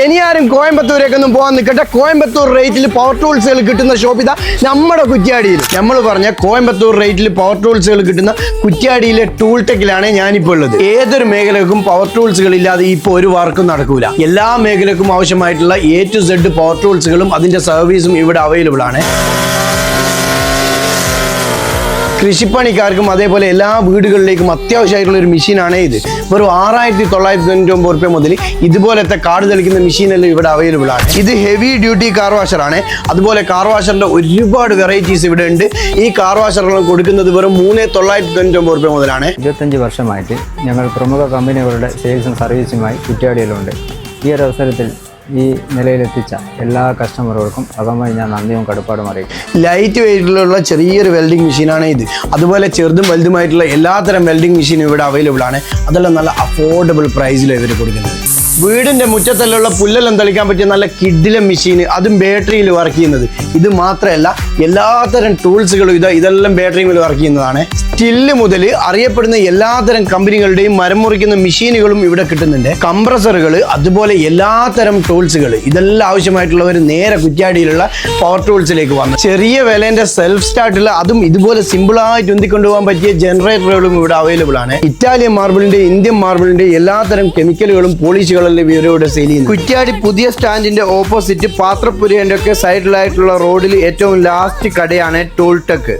ഇനി ആരും കോയമ്പത്തൂരേക്കൊന്നും പോകാൻ നിൽക്കട്ടെ കോയമ്പത്തൂർ റേറ്റിൽ പവർ ടൂൾസുകൾ കിട്ടുന്ന ഷോപ്പ് ഇതാ നമ്മുടെ കുറ്റ്യാടിയിൽ. നമ്മൾ പറഞ്ഞ കോയമ്പത്തൂർ റേറ്റിൽ പവർ ടൂൾസുകൾ കിട്ടുന്ന കുറ്റ്യാടിയിലെ ടൂൾ ടെക്കിലാണ് ഞാനിപ്പോൾ ഉള്ളത്. ഏതൊരു മേഖലക്കും പവർ ടൂൾസുകൾ ഇല്ലാതെ ഇപ്പോൾ ഒരു വർക്കും നടക്കൂല. എല്ലാ മേഖലക്കും ആവശ്യമായിട്ടുള്ള എ ടു സെഡ് പവർ ടൂൾസുകളും അതിന്റെ സർവീസും ഇവിടെ അവൈലബിൾ ആണ്. കൃഷിപ്പണിക്കാർക്കും അതേപോലെ എല്ലാ വീടുകളിലേക്കും അത്യാവശ്യമായിട്ടുള്ള ഒരു മെഷീനാണ് ഇത്. വെറും ആറായിരത്തി തൊള്ളായിരത്തി തൊണ്ണൂറ്റി ഒമ്പത് റുപ്യ മുതൽ ഇതുപോലത്തെ കാർഡ് തെളിക്കുന്ന മെഷീനെല്ലാം ഇവിടെ അവൈലബിൾ ആണ്. ഇത് ഹെവി ഡ്യൂട്ടി കാർ വാഷറാണ് അതുപോലെ കാർ വാഷറിന്റെ ഒരുപാട് വെറൈറ്റീസ് ഇവിടെ ഉണ്ട്. ഈ കാർ വാഷറുകൾ കൊടുക്കുന്നത് വെറും മൂന്ന് തൊള്ളായിരത്തി തൊണ്ണൂറ്റി ഒമ്പത് റുപ്യ മുതലാണ്. ഇരുപത്തഞ്ച് വർഷമായിട്ട് ഞങ്ങൾ പ്രമുഖ കമ്പനികളുടെ സെയിൽസും സർവീസുമായി കുറ്റ്യാടിയിലുണ്ട്. ഈ ഒരു അവസരത്തിൽ ഈ നിലയിലെത്തിച്ച എല്ലാ കസ്റ്റമറുകൾക്കും അകമായി ഞാൻ നന്ദിയും കടുപ്പാടും അറിയിക്കും ലൈറ്റ് വെയിറ്റിലുള്ള ചെറിയൊരു വെൽഡിംഗ് മെഷീനാണ് ഇത്. അതുപോലെ ചെറുതും വലുതുമായിട്ടുള്ള എല്ലാത്തരം വെൽഡിംഗ് മെഷീനും ഇവിടെ അവൈലബിൾ ആണ്. അതെല്ലാം നല്ല അഫോർഡബിൾ പ്രൈസിൽ ഇവർ കൊടുക്കുന്നത്. വീടിന്റെ മുറ്റത്തെല്ലാം പുല്ലെല്ലാം തെളിക്കാൻ പറ്റിയ നല്ല കിഡിലെ മെഷീൻ അതും ബാറ്ററിയിൽ വർക്ക് ചെയ്യുന്നത്. ഇത് മാത്രമല്ല എല്ലാത്തരം ടൂൾസുകളും ഇത് ഇതെല്ലാം ബാറ്ററിയിൽ വർക്ക് ചെയ്യുന്നതാണ്. സ്റ്റില്ല് മുതൽ അറിയപ്പെടുന്ന എല്ലാത്തരം കമ്പനികളുടെയും മരം മുറിക്കുന്ന മെഷീനുകളും ഇവിടെ കിട്ടുന്നുണ്ട്. കംപ്രസറുകൾ അതുപോലെ എല്ലാത്തരം ടൂൾസുകൾ ഇതെല്ലാം ആവശ്യമായിട്ടുള്ളവർ നേരെ കുറ്റ്യാടിയിലുള്ള പവർ ടൂൾസിലേക്ക് വന്നു. ചെറിയ വിലേന്റെ സെൽഫ് സ്റ്റാർട്ടുള്ള അതും ഇതുപോലെ സിമ്പിൾ ആയിട്ട് ഉന്തിക്കൊണ്ടുപോകാൻ പറ്റിയ ജനറേറ്ററുകളും ഇവിടെ അവൈലബിൾ ആണ്. ഇറ്റാലിയൻ മാർബിളിന്റെ ഇന്ത്യൻ മാർബിളിന്റെ എല്ലാത്തരം കെമിക്കലുകളും പോളിഷുകളെല്ലാം ഇവരോട് സെയിൽ കുറ്റ്യാടി പുതിയ സ്റ്റാൻഡിന്റെ ഓപ്പോസിറ്റ് പാത്രപ്പുരേന്റെ ഒക്കെ സൈഡിലായിട്ടുള്ള റോഡിൽ ഏറ്റവും ലാസ്റ്റ് കടയാണ് ടൂൾ ടെക്